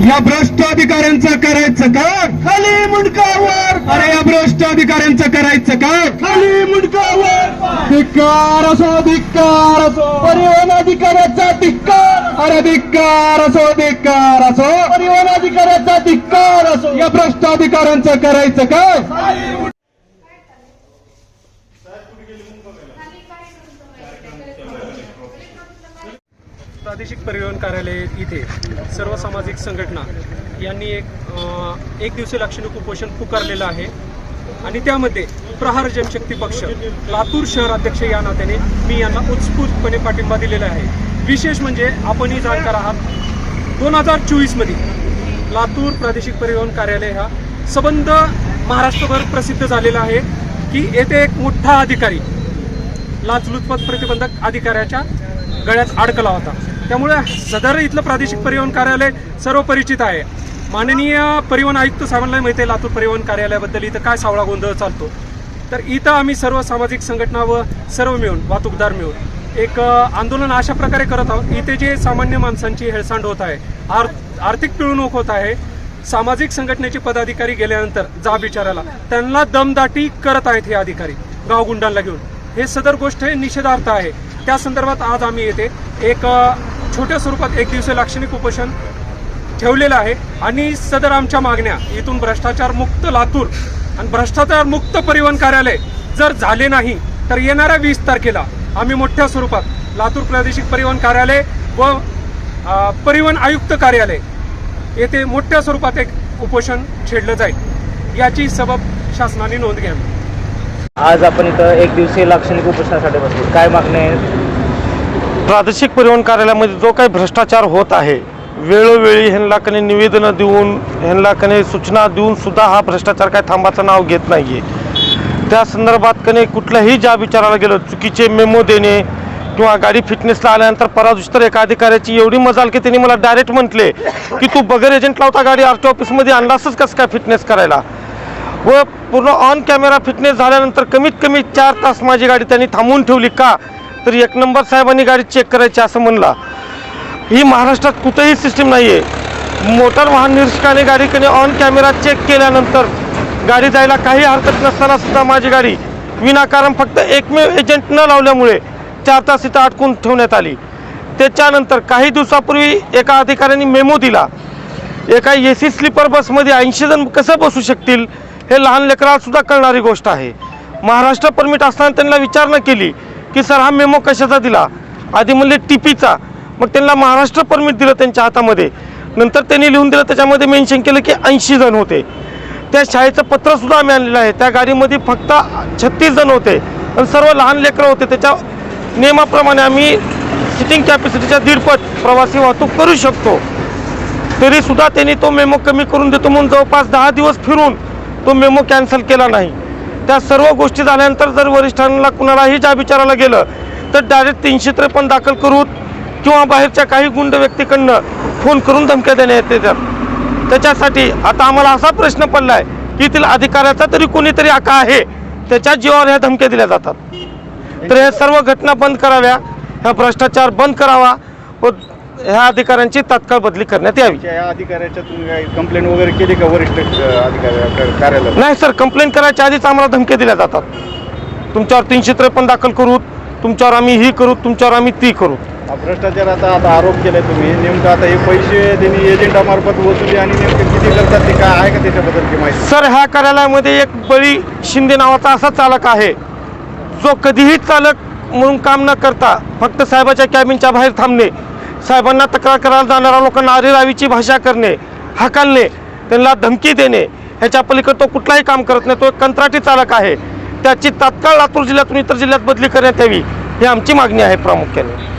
या भ्रष्ट अधिकाऱ्यांचं करायचं का खाली मुंडकावर. अरे या भ्रष्ट अधिकाऱ्यांचं करायचं का खाली मुंडकावर. धिक्कार असो धिक्कार असो. परिवहन अधिकाऱ्याचा धिक्कार. अरे धिक्कार असो धिक्कार असो. परिवहन अधिकाऱ्याचा धिक्कार असो. या भ्रष्ट अधिकाऱ्यांचं करायचं का प्रादेशिक परिवहन कार्यालय इथे सर्व सामाजिक संघटना यांनी एक एक दिवसीय लाक्षणिक उपोषण पुकारलेलं आहे. आणि त्यामध्ये प्रहार जनशक्ती पक्ष लातूर शहर अध्यक्ष या नात्याने मी यांना उत्स्फूर्तपणे पाठिंबा दिलेला आहे. विशेष म्हणजे आपणही जाणकार आहात. दोन हजार चोवीसमध्ये लातूर प्रादेशिक परिवहन कार्यालय हा संबंध महाराष्ट्रभर प्रसिद्ध झालेला आहे की येथे एक मोठा अधिकारी लाचलुचपत प्रतिबंधक अधिकाऱ्याच्या गळ्यात अडकला होता. त्यामुळे सदर इथलं प्रादेशिक परिवहन कार्यालय सर्व परिचित आहे. माननीय परिवहन आयुक्त साहेबांना माहिती आहे लातूर परिवहन कार्यालयाबद्दल इथं काय सावळा गोंधळ चालतो? तर इथं आम्ही सर्व सामाजिक संघटना व सर्व मिळून वाहतूकदार मिळून एक आंदोलन अशा प्रकारे करत आहोत इथे जे सामान्य माणसांची हेळसांड होत आहे आर आर्थिक पिळवणूक होत आहे सामाजिक संघटनेचे पदाधिकारी गेल्यानंतर जा विचारायला त्यांना दमदाटी करत आहेत हे अधिकारी गावगुंडांना घेऊन. हे सदर गोष्ट हे निषेधार्थ आहे. त्या संदर्भात आज आम्ही येथे एक छोट्या स्वरूपात एक दिवसीय लाक्षणिक उपोषण ठेवलेलं आहे. आणि सदर आमच्या मागण्या इथून भ्रष्टाचार मुक्त लातूर आणि भ्रष्टाचार मुक्त परिवहन कार्यालय जर झाले नाही तर येणाऱ्या वीस तारखेला आम्ही मोठ्या स्वरूपात लातूर प्रादेशिक परिवहन कार्यालय व परिवहन आयुक्त कार्यालय येथे मोठ्या स्वरूपात एक उपोषण छेडलं जाईल. याची सबब शासनाने नोंद घ्यावी. आज आपण इथं एक दिवसीय लाक्षणिक उपोषणासाठी बसलो. काय मागणी आहे प्रादेशिक परिवहन कार्यालयामध्ये जो काही भ्रष्टाचार होत आहे वेळोवेळी ह्यांना निवेदनं देऊन ह्यांना कने सूचना देऊन सुद्धा हा भ्रष्टाचार काय थांबाचं नाव घेत नाही आहे त्या संदर्भात कने कुठल्याही ज्या विचाराला गेलं चुकीचे मेमो देणे किंवा गाडी फिटनेसला आल्यानंतर पराजुष्टर तर एका अधिकाऱ्याची एवढी मजाल की त्यांनी मला डायरेक्ट म्हटले की तू बगर एजंटला होता गाडी आर टी ऑफिसमध्ये आणलासच कसं काय फिटनेस करायला? व पूर्ण ऑन कॅमेरा फिटनेस झाल्यानंतर कमीत कमी चार तास माझी गाडी त्यांनी थांबवून ठेवली का? तर एक नंबर साहेबांनी गाडी चेक करायची असं म्हणला. ही महाराष्ट्रात कुठेही सिस्टीम नाही आहे मोटार वाहन निरीक्षकाने गाडी कधी ऑन कॅमेरा चेक केल्यानंतर गाडी जायला काही हरकत नसताना सुद्धा माझी गाडी विनाकारण फक्त एकमेव एजंट न लावल्यामुळे चार तास इथं अडकून ठेवण्यात आली. त्याच्यानंतर काही दिवसापूर्वी एका अधिकाऱ्यांनी मेमो दिला. एका ए सी स्लीपर बसमध्ये ऐंशी जण कसं बसू शकतील हे लहान लेकराला सुद्धा कळणारी गोष्ट आहे. महाराष्ट्र परमिट असताना त्यांना विचारणा केली. की सर हा मेमो कशाचा दिला? आधी म्हणले टीपीचा. मग त्यांना महाराष्ट्र परमिट दिलं त्यांच्या हातामध्ये. नंतर त्यांनी लिहून दिलं त्याच्यामध्ये मेन्शन केलं की ऐंशी जण होते. त्या शाळेचं पत्रसुद्धा आम्ही आणलेलं आहे. त्या गाडीमध्ये फक्त छत्तीस जण होते. पण सर्व लहान लेकरं होते. त्याच्या नियमाप्रमाणे आम्ही सिटिंग कॅपॅसिटीच्या दीडपट प्रवासी वाहतूक करू शकतो. तरीसुद्धा त्यांनी तो मेमो कमी करून देतो. म्हणून जवळपास दहा दिवस फिरून तो मेमो कॅन्सल केला नाही. त्या सर्व गोष्टी झाल्यानंतर जर वरिष्ठांना कुणालाही ज्या विचारायला गेलं तर डायरेक्ट तीनशे त्रेपन्न दाखल करून किंवा बाहेरच्या काही गुंड व्यक्तीकडनं फोन करून धमक्या देण्यात येतात त्याच्यासाठी आता आम्हाला असा प्रश्न पडला आहे की येथील अधिकाऱ्याचा तरी कोणीतरी आका आहे त्याच्या जीवावर ह्या धमक्या दिल्या जातात. तर ह्या सर्व घटना बंद कराव्या हा भ्रष्टाचार बंद करावा ह्या अधिकाऱ्यांची तात्काळ बदली करण्यात यावी. या अधिकाऱ्याच्या तुम्ही कंप्लेंट वगैरे केली का वरिष्ठ अधिकारी कार्यालयात? नाही सर कंप्लेंट करायच्या आधीच आम्हाला धमक्या दिल्या जातात. तुमच्यावर तीनशे त्रेपन्न दाखल करू तुमच्यावर आम्ही ही करू तुमच्यावर आम्ही ती करू. भ्रष्टाचाराचा आता आरोप केलाय तुम्ही. नेमकं आता हे पैसे त्यांनी एजंटामार्फत वसुली आणि नेमके किती करतात ते काय आहे का त्याच्याबद्दलची माहिती? सर ह्या कार्यालयामध्ये एक बळी शिंदे नावाचा असा चालक आहे. जो कधीही चालक म्हणून काम न करता फक्त साहेबाच्या कॅबिनच्या बाहेर थांबणे साहेबांना तक्रार करायला जाणाऱ्या लोकांना अरेरावीची भाषा करणे हाकालणे त्यांना धमकी देणे ह्याच्या पलीकडे तो कुठलाही काम करत नाही तो एक कंत्राटी चालक आहे. त्याची तात्काळ लातूर जिल्ह्यातून इतर जिल्ह्यात बदली करण्यात यावी ही आमची मागणी आहे प्रामुख्याने.